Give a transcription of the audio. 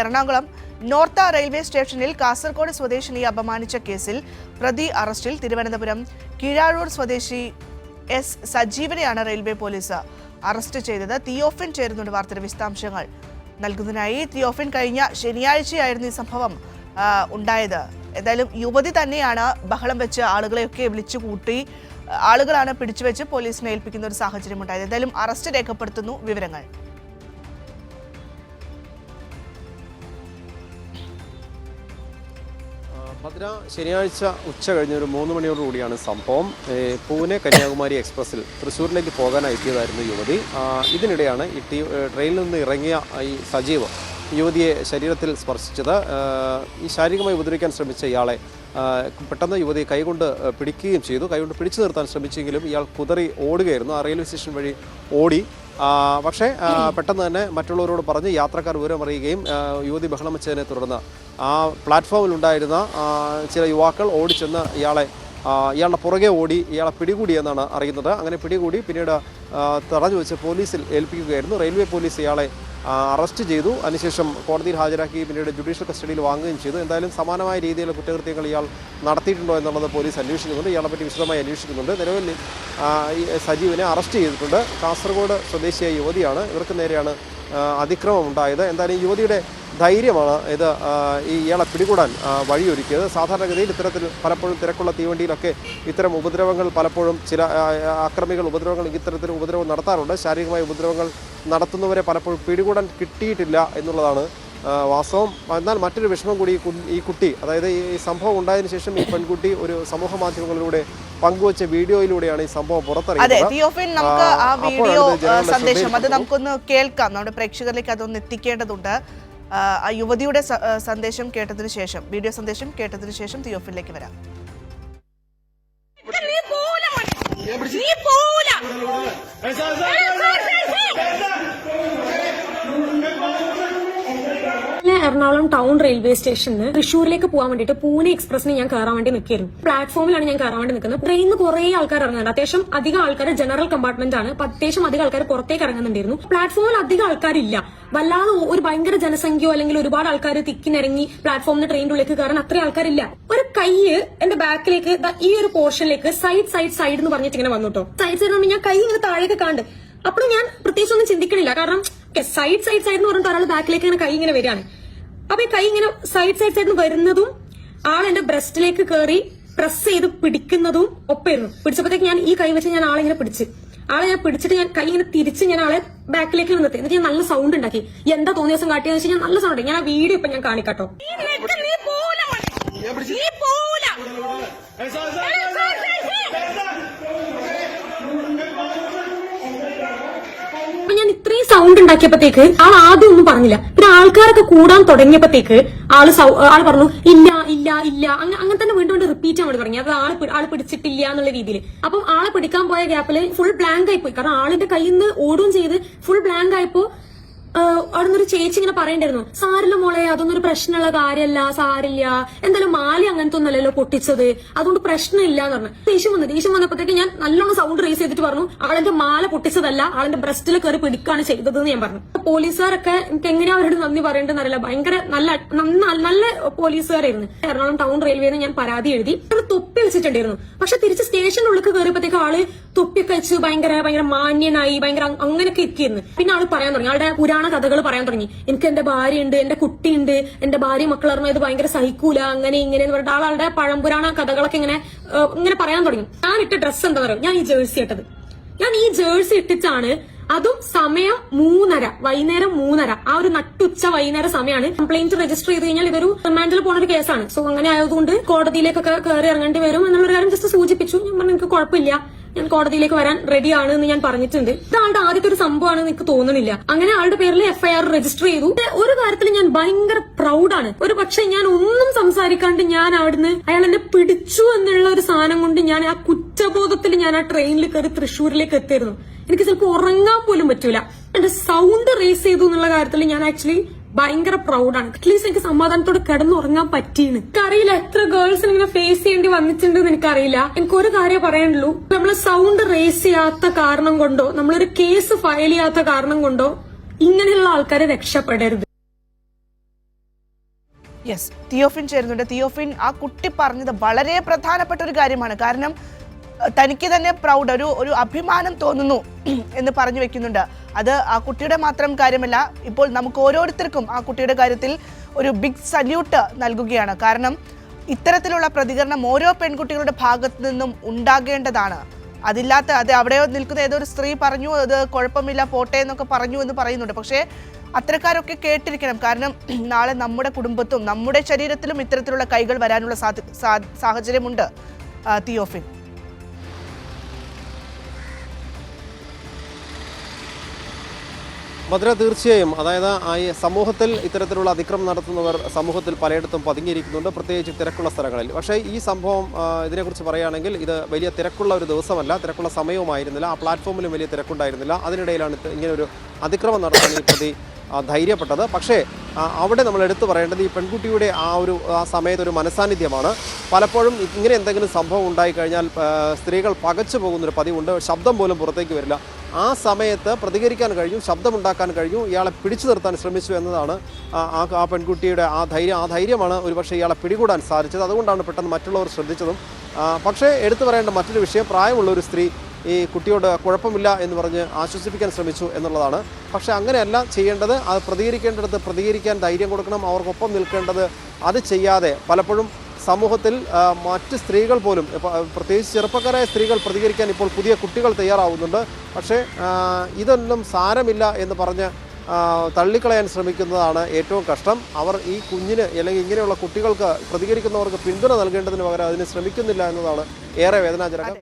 Ernakulam നോർത്ത railway സ്റ്റേഷനിൽ കാസർഗോഡ് സ്വദേശിനിയെ അപമാനിച്ച കേസിൽ പ്രതി അറസ്റ്റിൽ തിരുവനന്തപുരം കീഴാഴൂർ സ്വദേശി എസ് സജീവനെയാണ് റെയിൽവേ പോലീസ് അറസ്റ്റ് ചെയ്തത്. തിയോഫിൻ ചേരുന്നുണ്ട് വാർത്തയുടെ വിശദാംശങ്ങൾ. നൽകുന്നതിനായി തിയോഫിൻ കഴിഞ്ഞ ശനിയാഴ്ചയായിരുന്നു ഈ സംഭവം ഉണ്ടായത്. എന്തായാലും യുവതി തന്നെയാണ് ബഹളം വെച്ച് ആളുകളെയൊക്കെ വിളിച്ചു കൂട്ടി ആളുകളാണ് പിടിച്ചുവെച്ച് പോലീസിനെ ഏൽപ്പിക്കുന്ന ഒരു സാഹചര്യം ഉണ്ടായത് എന്തായാലും അറസ്റ്റ് രേഖപ്പെടുത്തുന്നു വിവരങ്ങൾ. ഭദ്ര ശനിയാഴ്ച ഉച്ച കഴിഞ്ഞ ഒരു മൂന്ന് മണിയോടുകൂടിയാണ് സംഭവം. പൂനെ കന്യാകുമാരി എക്സ്പ്രസ്സിൽ തൃശ്ശൂരിലേക്ക് പോകാനായി എത്തിയതായിരുന്നു യുവതി. ഇതിനിടെയാണ് ഈ ട്രെയിനിൽ നിന്ന് ഇറങ്ങിയ ഈ സജീവ് യുവതിയെ ശരീരത്തിൽ സ്പർശിച്ചത്. ഈ ശാരീരികമായി ഉപദ്രവിക്കാൻ ശ്രമിച്ച ഇയാളെ പെട്ടെന്ന് യുവതി കൈകൊണ്ട് പിടിക്കുകയും ചെയ്തു. കൈകൊണ്ട് പിടിച്ചു നിർത്താൻ ശ്രമിച്ചെങ്കിലും ഇയാൾ കുതറി ഓടുകയായിരുന്നു. ആ റെയിൽവേ സ്റ്റേഷൻ വഴി ഓടി. പക്ഷേ പെട്ടെന്ന് തന്നെ മറ്റുള്ളവരോട് പറഞ്ഞ് യാത്രക്കാർ വിവരം അറിയുകയും യുവതി ബഹളം വെച്ചതിനെ തുടർന്ന് ആ പ്ലാറ്റ്ഫോമിൽ ഉണ്ടായിരുന്ന ചില യുവാക്കൾ ഓടിച്ചെന്ന് ഇയാളെ ഇയാളുടെ പുറകെ ഓടി ഇയാളെ പിടികൂടിയെന്നാണ് അറിയുന്നത്. അങ്ങനെ പിടികൂടി പിന്നീട് തടഞ്ഞു വെച്ച് പോലീസിൽ ഏൽപ്പിക്കുകയായിരുന്നു. റെയിൽവേ പോലീസ് ഇയാളെ അറസ്റ്റ് ചെയ്തു. അതിനുശേഷം കോടതിയിൽ ഹാജരാക്കി പിന്നീട് ജുഡീഷ്യൽ കസ്റ്റഡിയിൽ വാങ്ങുകയും ചെയ്തു. എന്തായാലും സമാനമായ രീതിയിലുള്ള കുറ്റകൃത്യങ്ങൾ ഇയാൾ നടത്തിയിട്ടുണ്ടോ എന്നുള്ളത് പോലീസ് അന്വേഷിക്കുന്നുണ്ട്. ഇയാളെ പറ്റി വിശദമായി അന്വേഷിക്കുന്നുണ്ട്. നിലവിൽ സജീവിനെ അറസ്റ്റ് ചെയ്തിട്ടുണ്ട്. കാസർഗോഡ് സ്വദേശിയായ യുവതിയാണ്. ഇവർക്ക് നേരെയാണ് അതിക്രമം ഉണ്ടായത് എന്തായാലും യുവതിയുടെ ധൈര്യമാണ്. ഇത് ഈ ഇയാളെ പിടികൂടാൻ വഴിയൊരുക്കിയത്. സാധാരണഗതിയിൽ ഇത്തരത്തിൽ പലപ്പോഴും തിരക്കുള്ള തീവണ്ടിയിലൊക്കെ ഇത്തരം ഉപദ്രവങ്ങൾ പലപ്പോഴും ചില അക്രമികൾ ഉപദ്രവങ്ങൾ ഇത്തരത്തിൽ ഉപദ്രവം നടത്താറുണ്ട്. ശാരീരികമായ ഉപദ്രവങ്ങൾ നടത്തുന്നവരെ പലപ്പോഴും പിടികൂടാൻ കിട്ടിയിട്ടില്ല എന്നുള്ളതാണ് വാസ്തവം. എന്നാൽ മറ്റൊരു വിഷമം കൂടി ഈ കുട്ടി അതായത് ഈ സംഭവം ഉണ്ടായതിനു ശേഷം ഈ പെൺകുട്ടി ഒരു സമൂഹ മാധ്യമങ്ങളിലൂടെ പങ്കുവച്ച വീഡിയോയിലൂടെയാണ് ഈ സംഭവം പുറത്തിറങ്ങിയത്. പുറത്തറിയുന്നത് നമുക്ക് ആ വീഡിയോ സന്ദേശം. അത് നമുക്കൊന്ന് കേൾക്കാം. നമ്മുടെ പ്രേക്ഷകരിലേക്ക് അതൊന്ന് എത്തിക്കേണ്ടതുണ്ട്. ആ, യുവതിയുടെ സന്ദേശം കേട്ടതിന് ശേഷം വീഡിയോ സന്ദേശം കേട്ടതിന് ശേഷം തിയോഫിലേക്ക് വരാം. നീ പോവൂല എറണാകുളം ടൗൺ റെയിൽവേ സ്റ്റേഷനിൽ തൃശ്ശൂരിലേക്ക് പോകാൻ വേണ്ടിയിട്ട് പൂനെ എക്സ്പ്രസിന് ഞാൻ കയറാൻ വേണ്ടി നിൽക്കായിരുന്നു പ്ലാറ്റ്ഫോമിലാണ് ഞാൻ കയറാൻ വേണ്ടി നിൽക്കുന്നത്. ട്രെയിനിൽ കുറെ ആൾക്കാർ ഇറങ്ങുന്നുണ്ട്. അത്യാവശ്യം അധികം ആൾക്കാർ ജനറൽ കമ്പാർട്ട്മെന്റ് ആണ്. അത്യാവശ്യം അധികം ആൾക്കാർ പുറത്തേക്ക് ഇറങ്ങുന്നുണ്ടായിരുന്നു. പ്ലാറ്റ്ഫോമിൽ അധികം ആൾക്കാരില്ല. വല്ലാതെ ഒരു ഭയങ്കര ജനസംഖ്യയോ അല്ലെങ്കിൽ ഒരുപാട് ആൾക്കാർ തിക്കിനിറങ്ങി പ്ലാറ്റ്ഫോമിന് ട്രെയിനിന്റെ ഉള്ളിലേക്ക് കയറാൻ അത്രയും ആൾക്കാരില്ല. ഒരു കൈ എന്റെ ബാക്കിലേക്ക് ഈ ഒരു പോർഷനിലേക്ക് സൈഡ് സൈഡ് സൈഡ് എന്ന് പറഞ്ഞിട്ട് ഇങ്ങനെ വന്നു സൈഡ് സൈഡ് ഞാൻ കൈ ഇങ്ങനെ താഴേക്ക് കണ്ട്. അപ്പോൾ ഞാൻ പ്രത്യേകിച്ച് ഒന്നും ചിന്തിക്കണില്ല. കാരണം സൈഡ് സൈഡ് സൈഡ് എന്ന് പറഞ്ഞിട്ട് ഒരാൾ ബാക്കിലേക്ക് ഇങ്ങനെ കൈ ഇങ്ങനെ വരികയാണ്. അപ്പൊ ഈ കൈ ഇങ്ങനെ സൈഡ് സൈഡ് സൈഡിൽ വരുന്നതും ആൾ എന്റെ ബ്രസ്റ്റിലേക്ക് കയറി പ്രസ് ചെയ്ത് പിടിക്കുന്നതും ഒപ്പായിരുന്നു. പിടിച്ചപ്പോഴത്തേക്ക് ഞാൻ ഈ കൈ വെച്ച് ഞാൻ ആളിങ്ങനെ പിടിച്ച്. ആളെ ഞാൻ പിടിച്ചിട്ട് ഞാൻ കൈ ഇങ്ങനെ തിരിച്ച് ഞാൻ ആളെ ബാക്കിലേക്ക് നിർത്തി. എന്നിട്ട് ഞാൻ നല്ല സൗണ്ട് ഉണ്ടാക്കി. എന്താ തോന്നിയ ദിവസം കാട്ടിയെന്ന് വെച്ചാൽ ഞാൻ നല്ല സൗണ്ട് ഞാൻ ആ വീഡിയോ ഇപ്പൊ ഞാൻ കാണിക്കാട്ടോ. സൗണ്ട് ഉണ്ടാക്കിയപ്പോഴത്തേക്ക് ആൾ ആദ്യം ഒന്നും പറഞ്ഞില്ല. പിന്നെ ആൾക്കാരൊക്കെ കൂടാൻ തുടങ്ങിയപ്പോഴത്തേക്ക് ആൾ ആൾ പറഞ്ഞു ഇല്ല ഇല്ല ഇല്ല. അങ്ങനെ തന്നെ വീണ്ടും വീണ്ടും റിപ്പീറ്റ് ആവാൻ തുടങ്ങി. അത് ആൾ ആൾ പിടിച്ചിട്ടില്ല എന്നുള്ള രീതിയിൽ അപ്പം ആളെ പിടിക്കാൻ പോയ ഗ്യാപ്പിൽ ഫുൾ ബ്ലാങ്ക് ആയിപ്പോയി കാരണം ആളിന്റെ കയ്യിൽ നിന്ന് ഓടുകയും ചെയ്ത് ഫുൾ ബ്ലാങ്ക് ആയപ്പോ അവിടെ നിന്നൊരു ചേച്ചി ഇങ്ങനെ പറയണ്ടായിരുന്നു. സാരില്ല മോളെ അതൊന്നും ഒരു പ്രശ്നമുള്ള കാര്യമല്ല സാരില്ല. എന്തായാലും മാലി അങ്ങനത്തെ ഒന്നല്ലല്ലോ പൊട്ടിച്ചത്. അതുകൊണ്ട് പ്രശ്നമില്ല എന്ന് പറഞ്ഞു. ദേഷ്യം വന്നു. ദേഷ്യം വന്നപ്പോഴത്തേക്ക് ഞാൻ നല്ലോണം സൗണ്ട് റേസ് ചെയ്തിട്ട് പറഞ്ഞു ആളെന്റെ മാല പൊട്ടിച്ചതല്ല ആളെന്റെ ബ്രസ്റ്റിൽ കയറി പിടിക്കാണ് ചെയ്തത് ഞാൻ പറഞ്ഞു. പോലീസുകാരൊക്കെ എനിക്ക് എങ്ങനെയാ അവരോട് നന്ദി പറയേണ്ടത് അറിയില്ല ഭയങ്കര നല്ല നല്ല പോലീസുകാരായിരുന്നു. എറണാകുളം ടൗൺ റെയിൽവേന്ന് ഞാൻ പരാതി എഴുതി. തൊപ്പി വെച്ചിട്ടുണ്ടായിരുന്നു. പക്ഷെ തിരിച്ച് സ്റ്റേഷനുള്ളിൽ കയറിയപ്പോഴത്തേക്ക് ആൾ തൊപ്പിയൊക്കെ വെച്ച് ഭയങ്കര ഭയങ്കര മാന്യനായി ഭയങ്കര അങ് അങ്ങനെയൊക്കെ ഇരിക്കുന്നു. പിന്നെ ആൾ പറയാൻ തുടങ്ങി. ആളുടെ പുരാണ കഥകൾ പറയാൻ തുടങ്ങി. എനിക്ക് എന്റെ ഭാര്യയുണ്ട് എന്റെ കുട്ടിയുണ്ട് എന്റെ ഭാര്യ മക്കൾ പറഞ്ഞത് ഭയങ്കര സഹിക്കൂല അങ്ങനെ ഇങ്ങനെ എന്ന് പറഞ്ഞിട്ട് ആളുടെ പഴംപുരാണ കഥകളൊക്കെ ഇങ്ങനെ ഇങ്ങനെ പറയാൻ തുടങ്ങി. ഞാൻ ഇട്ട ഡ്രസ്സ് എന്താ പറയുക? ഞാൻ ഈ ജേഴ്സി ഇട്ടത്. ഞാൻ ഈ ജേഴ്സി ഇട്ടിട്ടാണ് അതും സമയം മൂന്നര വൈകുന്നേരം മൂന്നര. ആ ഒരു നട്ടുച്ച വൈകുന്നേരം സമയമാണ് കംപ്ലൈന്റ് രജിസ്റ്റർ ചെയ്ത് കഴിഞ്ഞാൽ ഇതൊരു റിമാൻഡിൽ പോണ ഒരു കേസാണ്. സോ അങ്ങനെ ആയതുകൊണ്ട് കോടതിയിലേക്കൊക്കെ കയറി ഇറങ്ങേണ്ടി വരും എന്നുള്ളൊരു കാര്യം ജസ്റ്റ് സൂചിപ്പിച്ചു. ഞാൻ പറഞ്ഞു എനിക്ക് കുഴപ്പമില്ല. ഞാൻ കോടതിയിലേക്ക് വരാൻ റെഡിയാണ് എന്ന് ഞാൻ പറഞ്ഞിട്ടുണ്ട്. ഇത് ആളുടെ ആദ്യത്തെ ഒരു സംഭവമാണ് എനിക്ക് തോന്നുന്നില്ല അങ്ങനെ ആളുടെ പേരിൽ എഫ്ഐആർ രജിസ്റ്റർ ചെയ്തു. ഒരു കാര്യത്തിൽ ഞാൻ ഭയങ്കര പ്രൗഡാണ് ഒരു പക്ഷെ ഞാൻ ഒന്നും സംസാരിക്കാണ്ട് ഞാൻ അവിടുന്ന് അയാൾ എന്നെ പിടിച്ചു എന്നുള്ള ഒരു സാധനം കൊണ്ട് ഞാൻ ആ കുറ്റബോധത്തിൽ ഞാൻ ആ ട്രെയിനിൽ കയറി തൃശ്ശൂരിലേക്ക് എത്തിയിരുന്നു. എനിക്ക് ചിലപ്പോൾ ഉറങ്ങാൻ പോലും പറ്റൂല. എന്റെ സൗണ്ട് റേസ് ചെയ്തു എന്നുള്ള കാര്യത്തിൽ ഞാൻ ആക്ച്വലി ഭയങ്കര പ്രൗഡാണ് അറ്റ്ലീസ്റ്റ് എനിക്ക് സമാധാനത്തോടെ കിടന്നുറങ്ങാൻ പറ്റിയെന്ന് എനിക്കറിയില്ല എത്ര ഗേൾസ് ഇങ്ങനെ ഫേസ് ചെയ്യേണ്ടി വന്നിട്ടുണ്ടെന്ന് എനിക്കറിയില്ല. എനിക്ക് ഒരു കാര്യം പറയാനുള്ളൂ. നമ്മൾ സൗണ്ട് റേസ് ചെയ്യാത്ത കാരണം കൊണ്ടോ നമ്മളൊരു കേസ് ഫയൽ ചെയ്യാത്ത കാരണം കൊണ്ടോ ഇങ്ങനെയുള്ള ആൾക്കാരെ രക്ഷപ്പെടരുത്. യെസ് തിയോഫിൻ ചേരുന്നുണ്ട്. തിയോഫിൻ ആ കുട്ടി പറഞ്ഞത് വളരെ പ്രധാനപ്പെട്ട ഒരു കാര്യമാണ്. കാരണം തനിക്ക് തന്നെ പ്രൗഡ് ഒരു ഒരു അഭിമാനം തോന്നുന്നു എന്ന് പറഞ്ഞു വെക്കുന്നുണ്ട്. അത് ആ കുട്ടിയുടെ മാത്രം കാര്യമല്ല ഇപ്പോൾ നമുക്ക് ഓരോരുത്തർക്കും ആ കുട്ടിയുടെ കാര്യത്തിൽ ഒരു ബിഗ് സല്യൂട്ട് നൽകുകയാണ്. കാരണം ഇത്തരത്തിലുള്ള പ്രതികരണം ഓരോ പെൺകുട്ടികളുടെ ഭാഗത്തു നിന്നും ഉണ്ടാകേണ്ടതാണ്. അതില്ലാത്ത അത് അവിടെ നിൽക്കുന്ന ഏതോ ഒരു സ്ത്രീ പറഞ്ഞു അത് കുഴപ്പമില്ല പോട്ടെ എന്നൊക്കെ പറഞ്ഞു എന്ന് പറയുന്നുണ്ട്. പക്ഷേ അത്തരക്കാരൊക്കെ കേട്ടിരിക്കണം. കാരണം നാളെ നമ്മുടെ കുടുംബത്തും നമ്മുടെ ശരീരത്തിലും ഇത്തരത്തിലുള്ള കൈകൾ വരാനുള്ള സാഹചര്യമുണ്ട് തിയോഫിൻ. ഭദ്ര തീർച്ചയായും അതായത് ഈ സമൂഹത്തിൽ ഇത്തരത്തിലുള്ള അതിക്രമം നടത്തുന്നവർ സമൂഹത്തിൽ പലയിടത്തും പതുങ്ങിയിരിക്കുന്നുണ്ട് പ്രത്യേകിച്ച് തിരക്കുള്ള സ്ഥലങ്ങളിൽ. പക്ഷേ ഈ സംഭവം ഇതിനെക്കുറിച്ച് പറയുകയാണെങ്കിൽ ഇത് വലിയ തിരക്കുള്ള ഒരു ദിവസമല്ല തിരക്കുള്ള സമയവുമായിരുന്നില്ല ആ പ്ലാറ്റ്ഫോമിലും വലിയ തിരക്കുണ്ടായിരുന്നില്ല. അതിനിടയിലാണ് ഇങ്ങനൊരു അതിക്രമം നടത്താൻ ഈ പ്രതി ധൈര്യപ്പെട്ടത്. പക്ഷേ അവിടെ നമ്മൾ എടുത്തു പറയേണ്ടത് ഈ പെൺകുട്ടിയുടെ ആ ഒരു ആ സമയത്ത് ഒരു മനസാന്നിധ്യമാണ്. പലപ്പോഴും ഇങ്ങനെ എന്തെങ്കിലും സംഭവം ഉണ്ടായിക്കഴിഞ്ഞാൽ സ്ത്രീകൾ പകച്ചു പോകുന്നൊരു പതിവുണ്ട് ശബ്ദം പോലും പുറത്തേക്ക് വരില്ല. ആ സമയത്ത് പ്രതികരിക്കാൻ കഴിഞ്ഞു ശബ്ദമുണ്ടാക്കാൻ കഴിഞ്ഞു ഇയാളെ പിടിച്ചു നിർത്താൻ ശ്രമിച്ചു എന്നതാണ് ആ ആ- പെൺകുട്ടിയുടെ ആ ധൈര്യം ആ ധൈര്യമാണ് ഒരുപക്ഷെ ഇയാളെ പിടികൂടാൻ സാധിച്ചത്. അതുകൊണ്ടാണ് പെട്ടെന്ന് മറ്റുള്ളവർ ശ്രദ്ധിച്ചതും. പക്ഷേ എടുത്തു പറയേണ്ട മറ്റൊരു വിഷയം പ്രായമുള്ള ഒരു സ്ത്രീ ഈ കുട്ടിയോട് കുഴപ്പമില്ല എന്ന് പറഞ്ഞ് ആശ്വസിപ്പിക്കാൻ ശ്രമിച്ചു എന്നുള്ളതാണ്. പക്ഷേ അങ്ങനെയല്ല ചെയ്യേണ്ടത്. അത് പ്രതികരിക്കേണ്ടടുത്ത് പ്രതികരിക്കാൻ ധൈര്യം കൊടുക്കണം. അവർക്കൊപ്പം നിൽക്കേണ്ടത് അത് ചെയ്യാതെ പലപ്പോഴും സമൂഹത്തിൽ മറ്റ് സ്ത്രീകൾ പോലും പ്രത്യേകിച്ച് ചെറുപ്പക്കാരായ സ്ത്രീകൾ പ്രതികരിക്കാൻ ഇപ്പോൾ പുതിയ കുട്ടികൾ തയ്യാറാവുന്നുണ്ട്. പക്ഷേ ഇതൊന്നും സാരമില്ല എന്ന് പറഞ്ഞ് തള്ളിക്കളയാൻ ശ്രമിക്കുന്നതാണ് ഏറ്റവും കഷ്ടം. അവർ ഈ കുഞ്ഞിന് അല്ലെങ്കിൽ ഇങ്ങനെയുള്ള കുട്ടികൾക്ക് പ്രതികരിക്കുന്നവർക്ക് പിന്തുണ നൽകേണ്ടതിന് പകരം അതിന് ശ്രമിക്കുന്നില്ല എന്നതാണ് ഏറെ വേദനാജനകം.